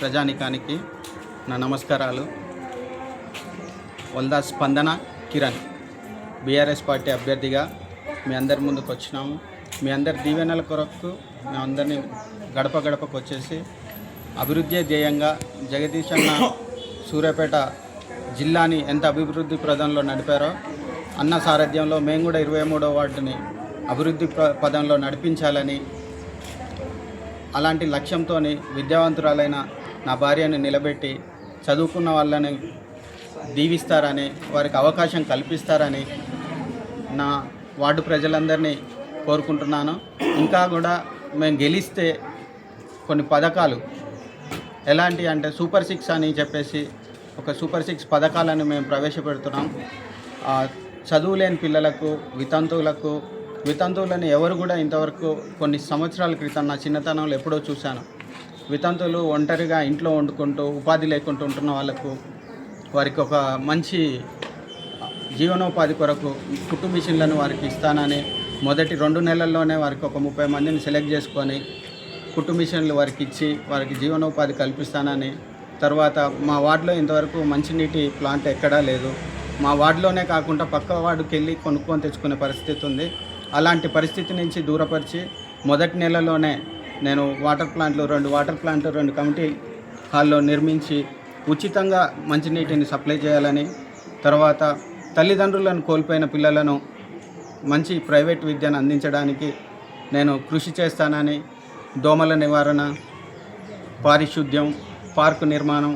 ప్రజానికానికి నా నమస్కారాలు. వల్దా స్పందన కిరణ్ బీఆర్ఎస్ పార్టీ అభ్యర్థిగా మీ అందరి ముందుకు వచ్చినాము. మీ అందరి దీవెనల కొరకు మేమందరినీ గడప గడపకు వచ్చేసి అభివృద్ధి ధ్యేయంగా జగదీష్ అన్న సూర్యాపేట జిల్లాని ఎంత అభివృద్ధి ప్రదంలో నడిపారో అన్న సారథ్యంలో మేము కూడా ఇరవై మూడో వార్డుని అభివృద్ధి పదంలో నడిపించాలని అలాంటి లక్ష్యంతో విద్యావంతురాలైన నా భార్యను నిలబెట్టి చదువుకున్న వాళ్ళని దీవిస్తారని వారికి అవకాశం కల్పిస్తారని నా వార్డు ప్రజలందరినీ కోరుకుంటున్నాను. ఇంకా కూడా మేము గెలిస్తే కొన్ని పథకాలు. ఎలాంటి అంటే సూపర్ సిక్స్ అని చెప్పేసి ఒక సూపర్ సిక్స్ పథకాలను మేము ప్రవేశపెడుతున్నాం. చదువులేని పిల్లలకు వితంతువులకు వితంతువులను ఎవరు కూడా ఇంతవరకు కొన్ని సంవత్సరాల క్రితం నా చిన్నతనంలో ఎప్పుడో చూశాను. వితంతువులు ఒంటరిగా ఇంట్లో వండుకుంటూ ఉపాధి లేకుండా ఉంటున్న వాళ్ళకు వారికి ఒక మంచి జీవనోపాధి కొరకు కుట్టు మిషన్లను వారికి ఇస్తానని మొదటి రెండు నెలల్లోనే వారికి ఒక ముప్పై మందిని సెలెక్ట్ చేసుకొని కుట్టు మిషన్లు వారికి ఇచ్చి వారికి జీవనోపాధి కల్పిస్తానని తర్వాత మా వార్డులో ఇంతవరకు మంచినీటి ప్లాంట్ ఎక్కడా లేదు. మా వార్డులోనే కాకుండా పక్క వార్డుకి వెళ్ళి కొనుక్కొని తెచ్చుకునే పరిస్థితి ఉంది. అలాంటి పరిస్థితి నుంచి దూరపరిచి మొదటి నెలలోనే నేను వాటర్ ప్లాంట్లు రెండు వాటర్ ప్లాంట్లు రెండు కమిటీ హాల్లో నిర్మించి ఉచితంగా మంచినీటిని సప్లై చేయాలని తర్వాత తల్లిదండ్రులను కోల్పోయిన పిల్లలను మంచి ప్రైవేట్ విద్యను అందించడానికి నేను కృషి చేస్తానని దోమల నివారణ పారిశుద్ధ్యం పార్కు నిర్మాణం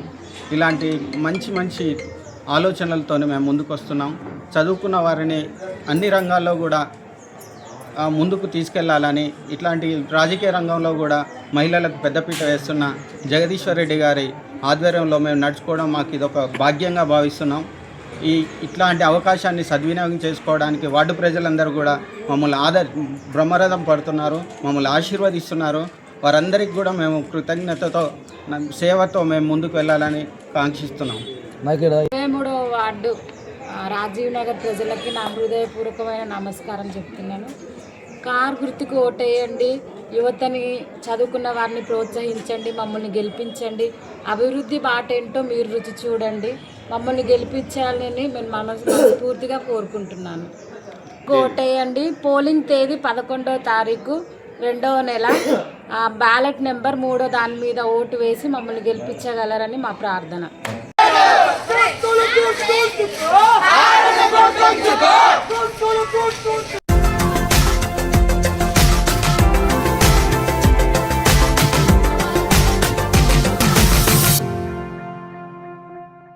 ఇలాంటి మంచి మంచి ఆలోచనలతో మేము ముందుకు వస్తున్నాం చదువుకున్న వారిని అన్ని రంగాల్లో కూడా ముందుకు తీసుకెళ్ళాలని ఇట్లాంటి రాజకీయ రంగంలో కూడా మహిళలకు పెద్దపీట వేస్తున్న జగదీశ్వర్ రెడ్డి గారి ఆధ్వర్యంలో మేము నడుచుకోవడం మాకు ఇదొక భాగ్యంగా భావిస్తున్నాం. ఈ ఇట్లాంటి అవకాశాన్ని సద్వినియోగం చేసుకోవడానికి వార్డు ప్రజలందరూ కూడా మమ్మల్ని ఆదర్ బ్రహ్మరథం పడుతున్నారు మమ్మల్ని ఆశీర్వదిస్తున్నారు. వారందరికీ కూడా మేము కృతజ్ఞతతో సేవతో మేము ముందుకు వెళ్ళాలని కాంక్షిస్తున్నాం. వార్డు రాజీవ్ నగర్ ప్రజలకి నా హృదయపూర్వకమైన నమస్కారం చెప్తున్నాను. కార్ గుర్తుకు ఓటేయండి. యువతని చదువుకున్న వారిని ప్రోత్సహించండి మమ్మల్ని గెలిపించండి. అభివృద్ధి బాట ఏంటో మీరు రుచి చూడండి. మమ్మల్ని గెలిపించాలని నేను మనస్ఫూర్తిగా కోరుకుంటున్నాను. ఓటేయండి. పోలింగ్ తేదీ పదకొండవ తారీఖు రెండవ నెల. బ్యాలెట్ నెంబర్ మూడో దాని మీద ఓటు వేసి మమ్మల్ని గెలిపించగలరని మా ప్రార్థన.